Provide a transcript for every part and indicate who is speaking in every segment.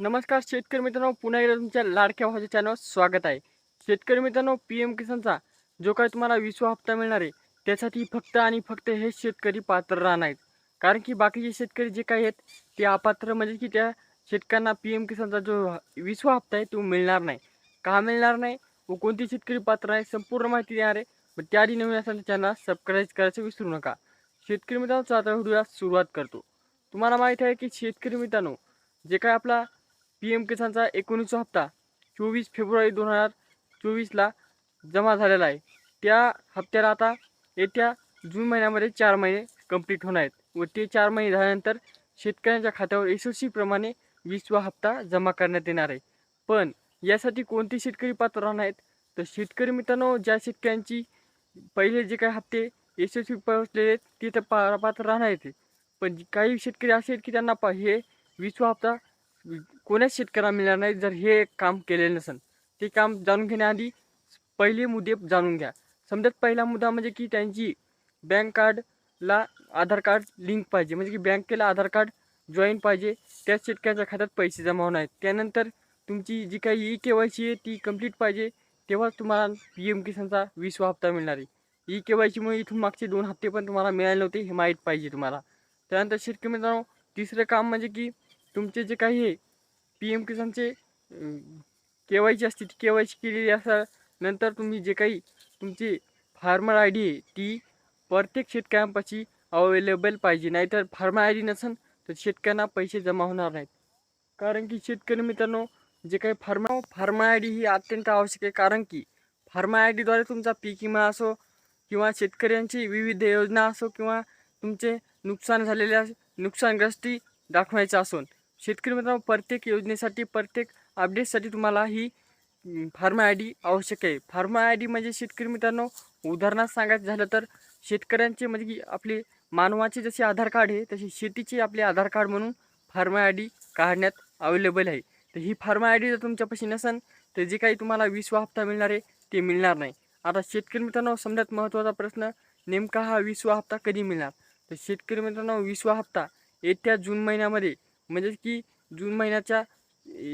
Speaker 1: नमस्कार शेतकरी मित्रांनो पुन्हा एकदा तुमच्या लाडक्या भाजी चॅनलवर स्वागत आहे. शेतकरी मित्रांनो पी एम किसानचा जो काही तुम्हाला विसवा हप्ता मिळणार आहे त्यासाठी फक्त आणि फक्त हे शेतकरी पात्र राहणार आहेत. कारण की बाकीचे शेतकरी जे काही आहेत ते अपात्र म्हणजे की त्या शेतकऱ्यांना पी एम किसानचा जो विसवा हप्ता आहे तो मिळणार नाही. का मिळणार नाही? व कोणते शेतकरी पात्र आहे संपूर्ण माहिती देणार आहे. पण त्याआधी नवीन असेल चॅनल सबस्क्राईब करायचं विसरू नका. शेतकरी मित्रांचा आता व्हिडिओला सुरुवात करतो. तुम्हाला माहीत आहे की शेतकरी मित्रांनो जे काय आपला पी एम किसानचा एकोणीसवा हप्ता चोवीस फेब्रुवारी दोन हजार चोवीसला जमा झालेला आहे. त्या हप्त्याला आता येत्या जून महिन्यामध्ये चार महिने कंप्लीट होणार आहेत व ते चार महिने झाल्यानंतर शेतकऱ्यांच्या खात्यावर यशस्वीप्रमाणे वीसवा हप्ता जमा करण्यात येणार आहे. पण यासाठी कोणते शेतकरी पात्र राहणार आहेत? तर शेतकरी मित्रांनो ज्या शेतकऱ्यांची पहिले जे काही हप्ते यशस्वी पोहोचलेले आहेत ते तर पा पात्र राहणार आहेत. पण काही शेतकरी असे आहेत की त्यांना पा हे वीसवा हप्ता कोणाच शेतकऱ्याला मिळणार नाही जर हे काम केलेलं नसेल ते काम जाणून घेण्याआधी पहिले मुद्दे जाणून घ्या. समजत पहिला मुद्दा म्हणजे की त्यांची बँक कार्डला आधार कार्ड लिंक पाहिजे. म्हणजे की बँकेला आधार कार्ड जॉईन पाहिजे. त्याच शेतकऱ्याच्या खात्यात पैसे जमा होणार आहेत. त्यानंतर तुमची जी काही ई के वाय सी आहे ती कंप्लीट पाहिजे. तेव्हाच तुम्हाला पी एम किसानचा वीसवा हप्ता मिळणार आहे. ई के वाय सीमुळे इथून मागचे दोन हप्ते पण तुम्हाला मिळाले नव्हते हे माहीत पाहिजे तुम्हाला. त्यानंतर शेतकरी मित्रांनो तिसरं काम म्हणजे की तुमचे जे काही हे पी एम किसानचे के वाय सी असते ती के वाय सी केलेली असा नंतर तुम्ही जे काही तुमची फार्मर आय डी आहे ती प्रत्येक शेतकऱ्यांपाशी अवेलेबल पाहिजे. नाहीतर फार्मर आय डी नसेल तर शेतकऱ्यांना पैसे जमा होणार नाहीत. कारण की शेतकरी मित्रांनो जे काही फार्मा फार्मा आय डी ही अत्यंत आवश्यक आहे. कारण की फार्मा आय डीद्वारे तुमचा पीक विमा असो किंवा शेतकऱ्यांची विविध योजना असो किंवा तुमचे नुकसान झालेल्या नुकसानग्रस्ती दाखवायचं असून शेतकरी मित्रांनो प्रत्येक योजनेसाठी प्रत्येक अपडेटसाठी तुम्हाला ही फार्मा आय डी आवश्यक आहे. फार्मा आय डी म्हणजे शेतकरी मित्रांनो उदाहरणार्थ सांगायचं झालं तर शेतकऱ्यांचे म्हणजे की आपले मानवाचे जसे आधार कार्ड आहे तसे शेतीचे आपले आधार कार्ड म्हणून फार्मा आय डी काढण्यात अवेलेबल आहे. तर ही फार्मा आय डी जर तुमच्यापाशी नसेल तर जे काही तुम्हाला विसवा हप्ता मिळणार आहे ते मिळणार नाही. आता शेतकरी मित्रांनो समजात महत्त्वाचा प्रश्न नेमका हा विसवा हप्ता कधी मिळणार? तर शेतकरी मित्रांनो विसवा हप्ता येत्या जून महिन्यामध्ये म्हणजेच की जून महिन्याच्या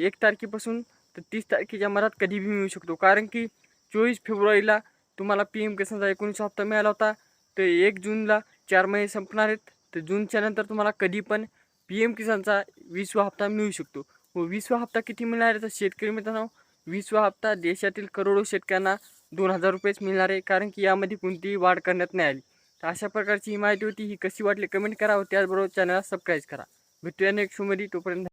Speaker 1: एक तारखेपासून तर तीस तारखेच्या मधात कधीही मिळू शकतो. कारण की चोवीस फेब्रुवारीला तुम्हाला पी एम किसानचा एकोणीस हप्ता मिळाला होता. तर एक जूनला चार महिने संपणार आहेत. तर जूनच्या नंतर तुम्हाला कधी पण पी एम किसानचा वीसवा हप्ता मिळू शकतो. व वीसवा हप्ता किती मिळणार आहे? तर शेतकरी मित्रांनो वीसवा हप्ता देशातील करोडो शेतकऱ्यांना दोन हजार रुपयेच मिळणार आहे. कारण की यामध्ये कोणतीही वाढ करण्यात नाही आली. तर अशा प्रकारची ही माहिती होती. ही कशी वाटली? कमेंट करा व त्याचबरोबर चॅनलला सबस्क्राईब करा. भेटूया नेक्स्ट शोमध्ये तोपर्यंत